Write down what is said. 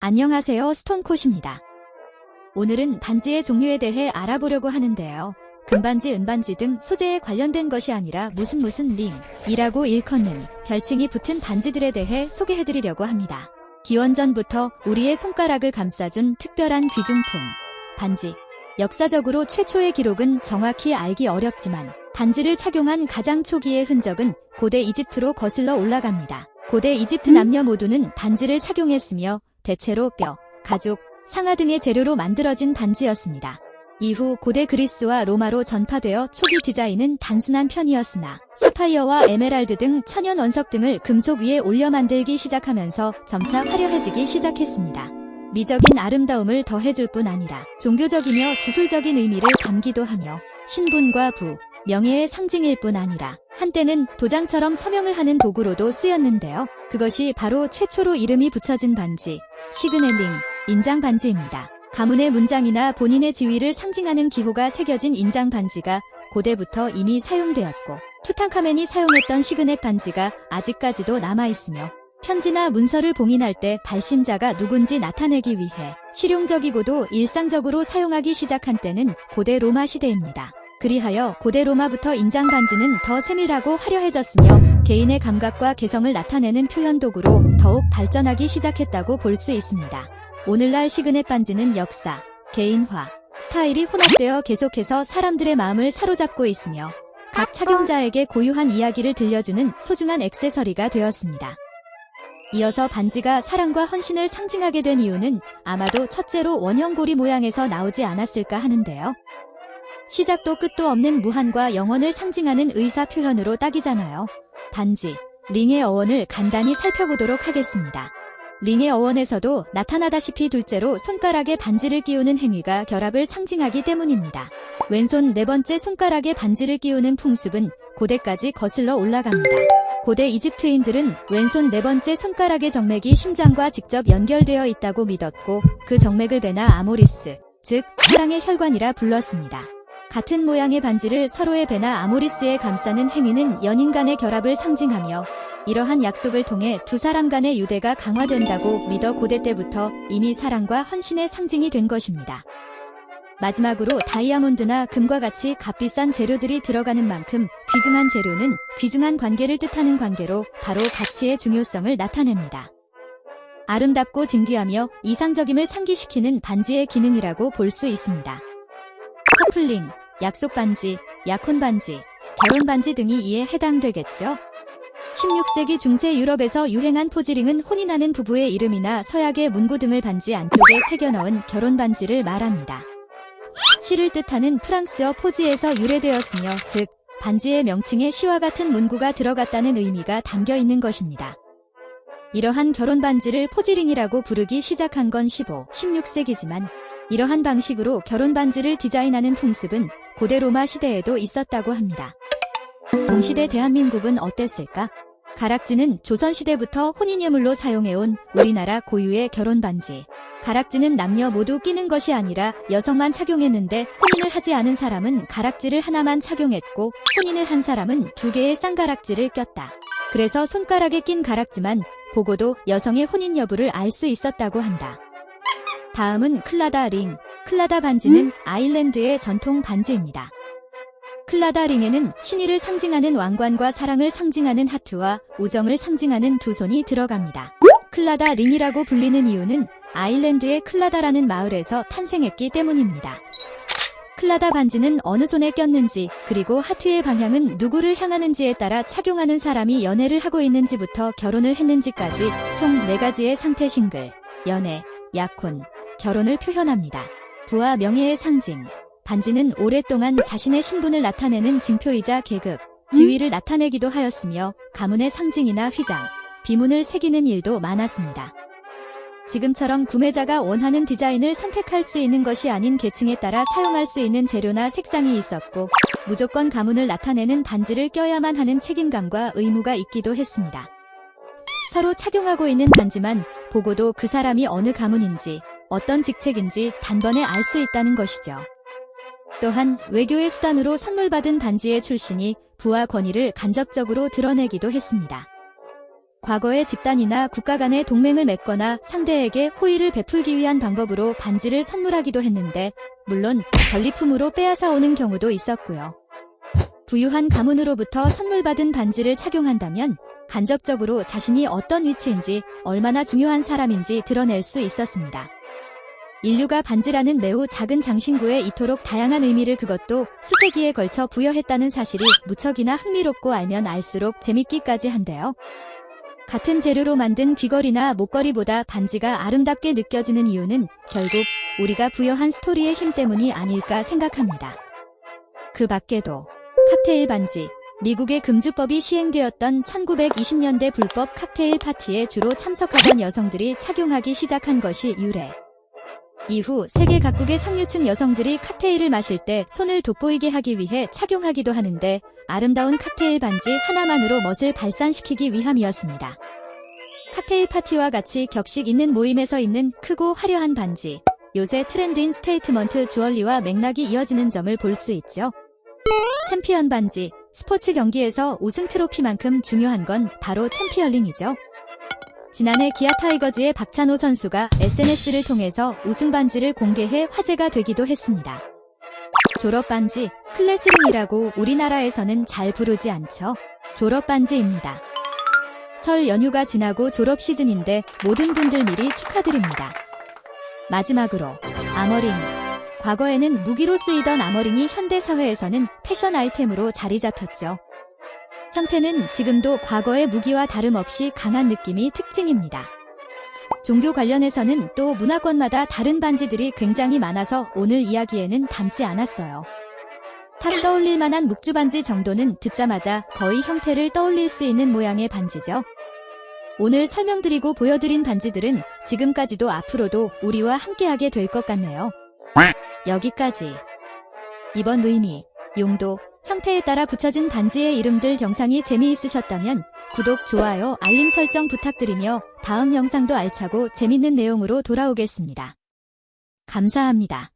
안녕하세요. 스톤콧입니다. 오늘은 반지의 종류에 대해 알아보려고 하는데요. 금반지, 은반지 등 소재에 관련된 것이 아니라 무슨 무슨 링이라고 일컫는 별칭이 붙은 반지들에 대해 소개해드리려고 합니다. 기원전부터 우리의 손가락을 감싸준 특별한 귀중품, 반지. 역사적으로 최초의 기록은 정확히 알기 어렵지만 반지를 착용한 가장 초기의 흔적은 고대 이집트로 거슬러 올라갑니다. 고대 이집트 남녀 모두는 반지를 착용했으며 대체로 뼈, 가죽, 상아 등의 재료로 만들어진 반지였습니다. 이후 고대 그리스와 로마로 전파되어 초기 디자인은 단순한 편이었으나 사파이어와 에메랄드 등 천연 원석 등을 금속 위에 올려 만들기 시작하면서 점차 화려해지기 시작했습니다. 미적인 아름다움을 더해줄 뿐 아니라 종교적이며 주술적인 의미를 담기도 하며 신분과 부, 명예의 상징일 뿐 아니라 한때는 도장처럼 서명을 하는 도구로도 쓰였는데요. 그것이 바로 최초로 이름이 붙여진 반지, 시그넬링, 인장 반지입니다. 가문의 문장이나 본인의 지위를 상징하는 기호가 새겨진 인장 반지가 고대부터 이미 사용되었고 투탕카멘이 사용했던 시그넷 반지가 아직까지도 남아있으며 편지나 문서를 봉인할 때 발신자가 누군지 나타내기 위해 실용적이고도 일상적으로 사용하기 시작한 때는 고대 로마 시대입니다. 그리하여 고대 로마부터 인장 반지는 더 세밀하고 화려해졌으며 개인의 감각과 개성을 나타내는 표현 도구로 더욱 발전하기 시작했다고 볼 수 있습니다. 오늘날 시그넷 반지는 역사, 개인화, 스타일이 혼합되어 계속해서 사람들의 마음을 사로잡고 있으며 각 착용자에게 고유한 이야기를 들려주는 소중한 액세서리가 되었습니다. 이어서 반지가 사랑과 헌신을 상징하게 된 이유는 아마도 첫째로 원형고리 모양에서 나오지 않았을까 하는데요. 시작도 끝도 없는 무한과 영원을 상징하는 의사 표현으로 딱이잖아요. 반지, 링의 어원을 간단히 살펴보도록 하겠습니다. 링의 어원에서도 나타나다시피 둘째로 손가락에 반지를 끼우는 행위가 결합을 상징하기 때문입니다. 왼손 네 번째 손가락에 반지를 끼우는 풍습은 고대까지 거슬러 올라갑니다. 고대 이집트인들은 왼손 네 번째 손가락의 정맥이 심장과 직접 연결되어 있다고 믿었고 그 정맥을 베나 아모리스, 즉 사랑의 혈관이라 불렀습니다. 같은 모양의 반지를 서로의 베나 아모리스에 감싸는 행위는 연인 간의 결합을 상징하며 이러한 약속을 통해 두 사람 간의 유대가 강화된다고 믿어 고대 때부터 이미 사랑과 헌신의 상징이 된 것입니다. 마지막으로 다이아몬드나 금과 같이 값비싼 재료들이 들어가는 만큼 귀중한 재료는 귀중한 관계를 뜻하는 관계로 바로 가치의 중요성을 나타냅니다. 아름답고 진귀하며 이상적임을 상기시키는 반지의 기능이라고 볼 수 있습니다. 커플링, 약속 반지, 약혼 반지, 결혼 반지 등이 이에 해당되겠죠. 16세기 중세 유럽에서 유행한 포지링은 혼인하는 부부의 이름이나 서약의 문구 등을 반지 안쪽에 새겨 넣은 결혼 반지를 말합니다. 시를 뜻하는 프랑스어 포지에서 유래되었으며 즉 반지의 명칭에 시와 같은 문구가 들어갔다는 의미가 담겨 있는 것입니다. 이러한 결혼 반지를 포지링이라고 부르기 시작한 건 15, 16세기지만 이러한 방식으로 결혼 반지를 디자인하는 풍습은 고대 로마 시대에도 있었다고 합니다. 동시대 대한민국은 어땠을까? 가락지는 조선시대부터 혼인예물로 사용해온 우리나라 고유의 결혼 반지. 가락지는 남녀 모두 끼는 것이 아니라 여성만 착용했는데 혼인을 하지 않은 사람은 가락지를 하나만 착용했고 혼인을 한 사람은 두 개의 쌍가락지를 꼈다. 그래서 손가락에 낀 가락지만 보고도 여성의 혼인 여부를 알 수 있었다고 한다. 다음은 클라다 링. 클라다 반지는 아일랜드의 전통 반지입니다. 클라다 링에는 신의를 상징하는 왕관과 사랑을 상징하는 하트와 우정을 상징하는 두 손이 들어갑니다. 클라다 링이라고 불리는 이유는 아일랜드의 클라다라는 마을에서 탄생했기 때문입니다. 클라다 반지는 어느 손에 꼈는지 그리고 하트의 방향은 누구를 향하는지에 따라 착용하는 사람이 연애를 하고 있는지부터 결혼을 했는지까지 총 4가지의 상태 싱글, 연애, 약혼, 결혼을 표현합니다. 부와 명예의 상징, 반지는 오랫동안 자신의 신분을 나타내는 징표이자 계급, 지위를 나타내기도 하였으며 가문의 상징이나 휘장, 비문을 새기는 일도 많았습니다. 지금처럼 구매자가 원하는 디자인을 선택할 수 있는 것이 아닌 계층에 따라 사용할 수 있는 재료나 색상이 있었고 무조건 가문을 나타내는 반지를 껴야만 하는 책임감과 의무가 있기도 했습니다. 서로 착용하고 있는 반지만 보고도 그 사람이 어느 가문인지 어떤 직책인지 단번에 알 수 있다는 것이죠. 또한 외교의 수단으로 선물 받은 반지의 출신이 부와 권위를 간접적으로 드러내기도 했습니다. 과거의 집단이나 국가 간의 동맹을 맺거나 상대에게 호의를 베풀기 위한 방법으로 반지를 선물하기도 했는데, 물론 전리품으로 빼앗아 오는 경우도 있었고요. 부유한 가문으로부터 선물받은 반지를 착용한다면 간접적으로 자신이 어떤 위치인지 얼마나 중요한 사람인지 드러낼 수 있었습니다. 인류가 반지라는 매우 작은 장신구에 이토록 다양한 의미를 그것도 수세기에 걸쳐 부여했다는 사실이 무척이나 흥미롭고 알면 알수록 재밌기까지 한데요. 같은 재료로 만든 귀걸이나 목걸이보다 반지가 아름답게 느껴지는 이유는 결국 우리가 부여한 스토리의 힘 때문이 아닐까 생각합니다. 그 밖에도 칵테일 반지, 미국의 금주법이 시행되었던 1920년대 불법 칵테일 파티에 주로 참석하던 여성들이 착용하기 시작한 것이 유래. 이후 세계 각국의 상류층 여성들이 칵테일을 마실 때 손을 돋보이게 하기 위해 착용하기도 하는데 아름다운 칵테일 반지 하나만으로 멋을 발산시키기 위함이었습니다. 칵테일 파티와 같이 격식 있는 모임에서 있는 크고 화려한 반지, 요새 트렌드인 스테이트먼트 주얼리와 맥락이 이어지는 점을 볼 수 있죠. 챔피언 반지, 스포츠 경기에서 우승 트로피만큼 중요한 건 바로 챔피언링이죠. 지난해 기아 타이거즈의 박찬호 선수가 SNS를 통해서 우승 반지를 공개해 화제가 되기도 했습니다. 졸업 반지, 클래스링이라고 우리나라에서는 잘 부르지 않죠. 졸업 반지입니다. 설 연휴가 지나고 졸업 시즌인데 모든 분들 미리 축하드립니다. 마지막으로 아머링. 과거에는 무기로 쓰이던 아머링이 현대 사회에서는 패션 아이템으로 자리 잡혔죠. 형태는 지금도 과거의 무기와 다름없이 강한 느낌이 특징입니다. 종교 관련해서는 또 문화권마다 다른 반지들이 굉장히 많아서 오늘 이야기에는 담지 않았어요. 탁 떠올릴 만한 묵주 반지 정도는 듣자마자 거의 형태를 떠올릴 수 있는 모양의 반지죠. 오늘 설명드리고 보여드린 반지들은 지금까지도 앞으로도 우리와 함께하게 될 것 같네요. 여기까지. 이번 의미, 용도, 형태에 따라 붙여진 반지의 이름들 영상이 재미있으셨다면 구독, 좋아요, 알림 설정 부탁드리며 다음 영상도 알차고 재밌는 내용으로 돌아오겠습니다. 감사합니다.